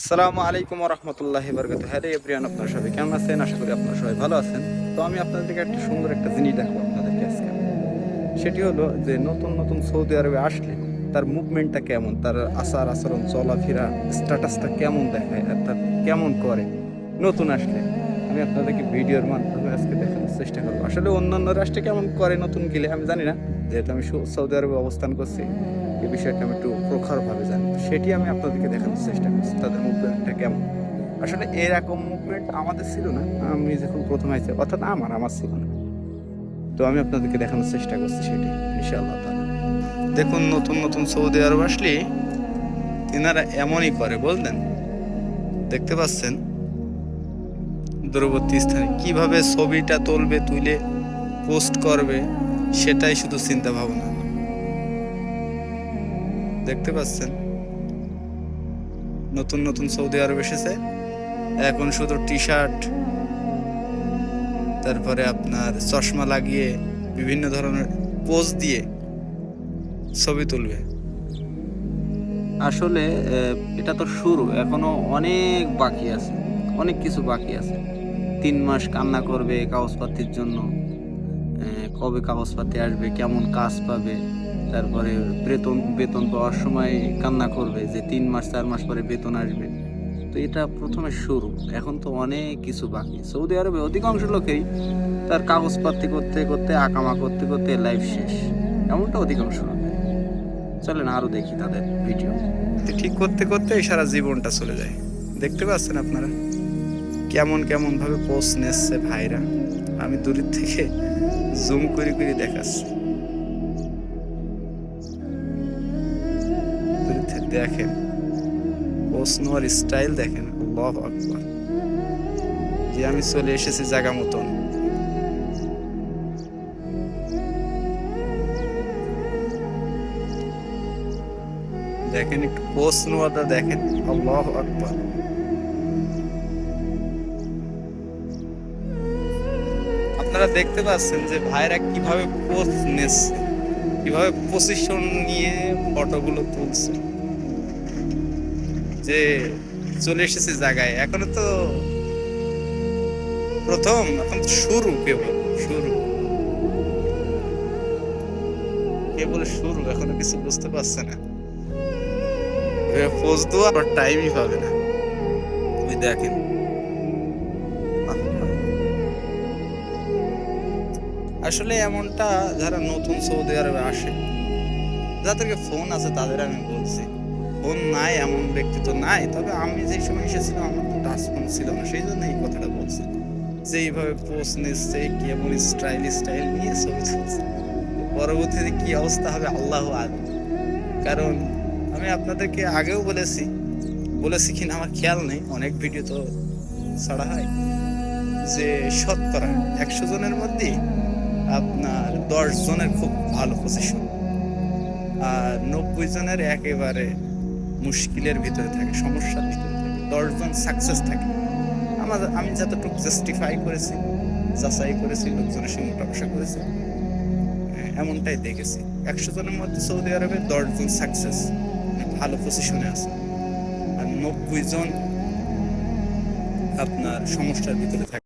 আসসালামু আলাইকুম রহমতুল্লাহ বরকত হ্যারে এভরিয়ান আপনার সবাই কেমন আছেন? আশা করি আপনারা সবাই ভালো আছেন। তো আমি আপনাদেরকে একটা সুন্দর একটা জিনিস দেখাবো আপনাদেরকে আজকে। সেটি হলো যে নতুন নতুন সৌদি আরবে আসলে তার মুভমেন্টটা কেমন, তার আচার আচরণ, চলাফেরা স্ট্যাটাসটা কেমন দেখায় তার কেমন করে নতুন আসলে। আমি আপনাদেরকে ভিডিওর মাধ্যমে আজকে দেখানোর চেষ্টা করব। আসলে অন্যান্য রাষ্ট্রে কেমন করে নতুন গেলে আমি জানি না যেহেতু আমি সৌদি আরবে অবস্থান করছি, এই বিষয়টা আমি একটু প্রখরভাবে জানি। সেটি আমি আপনাদেরকে দেখানোর চেষ্টা করছি, তাদের মুভমেন্টটা কেমন। আসলে এরকম মুভমেন্ট আমাদের ছিল না, আমি যখন প্রথম আইছি, অর্থাৎ আমার আমার ছিল না। তো আমি আপনাদেরকে দেখানোর চেষ্টা করছি সেটি, ইনশাআল্লাহ তাআলা। দেখুন, নতুন নতুন সৌদি আরব আসলে তিনারা এমনই করে, বললেন। দেখতে পাচ্ছেন দূরবর্তী স্থানে কীভাবে ছবিটা তুলবে, তুলে পোস্ট করবে। সেটাই শুধু চিন্তা ভাবনা। দেখতে পাচ্ছেন? নতুন নতুন সৌদি আরব এসেছে। এখন শুধু টি শার্ট তারপরে আপনার চশমা লাগিয়ে বিভিন্ন ধরনের পোজ দিয়ে ছবি তুলবে। আসলে এটা তো শুরু, এখনও অনেক বাকি আছে, অনেক কিছু বাকি আছে। তিন মাস কান্না করবে কাগজপাতির জন্য। কবে কাগজপাতি আসবে, কেমন কাজ পাবে, তারপরে বেতন বেতন পাওয়ার সময় কান্না করবে যে তিন মাস, চার মাস পরে বেতন আসবে। তো এটা প্রথমে শুরু, এখন তো অনেক কিছু বাকি। সৌদি আরবে অধিকাংশ লোকেই তার কাগজপাতি করতে করতে, আকামা করতে করতে লাইফ শেষ। এমনটা অধিকাংশ লোক চলেন আরও দেখি তাদের ভিডিও ঠিক করতে করতে সারা জীবনটা চলে যায়। দেখতে পাচ্ছেন আপনারা? কেমন কেমন ভাবে পোস্ট নেচ্ছে ভাইরা, আমি দূরের থেকে জুম করে করে দেখাচ্ছি। দেখেন পোস্ট নেওয়ার স্টাইল দেখেন, আল্লাহ আকবার। যে আমি চলে এসেছি জায়গা মতন। দেখেন একটু পোস্ট নেওয়াটা দেখেন, আল্লাহ আকবার। আপনারা দেখতে পাচ্ছেন যে ভাইরা কীভাবে পোস্ট নিচ্ছে, কীভাবে পজিশন নিয়ে ফটোগুলো তুলছে। যে চলে এসেছে জায়গায়, এখনও তো প্রথম, এখন শুরু কেবল শুরু। কেবল শুরু, এখনও কিছু বুঝতে পারছে না। পোজ দেওয়া টাইমই পাবে না। ওই দেখেন। আসলে এমনটা যারা নতুন সৌদি আরবে আসে, যাদেরকে ফোন আছে তাদের আমি বলছি ফোন নাই, এমন ব্যক্তি তো নাই। তবে আমি যে সময় এসেছিলাম, আমার তো টাচ ফোন ছিল না, সেই জন্য এই কথাটা বলছি। যে এইভাবে পোস্ট নিচ্ছে কেমন স্টাইল স্টাইল নিয়ে ছবি তুলছে। পরবর্তীতে কি অবস্থা হবে, আল্লাহ আলম কারণ আমি আপনাদেরকে আগেও বলেছি বলেছি কিনা আমার খেয়াল নেই, অনেক ভিডিও তো ছাড়া হয়, যে শতকরা একশো জনের মধ্যে আপনার দশ জনের খুব ভালো পজিশন আর নব্বই জনের একেবারে মুশকিলের ভিতরে থাকে সমস্যার ভিতরে থাকে। দশজন সাকসেস থাকে। আমার আমি যতটুকু জাস্টিফাই করেছি যাচাই করেছি লোকজনের সঙ্গে উঠাবসা করেছি হ্যাঁ, এমনটাই দেখেছি। একশো জনের মধ্যে সৌদি আরবে দশজন সাকসেস ভালো পজিশনে আছে। আর নব্বই জন আপনার সমস্যার ভিতরে থাকে।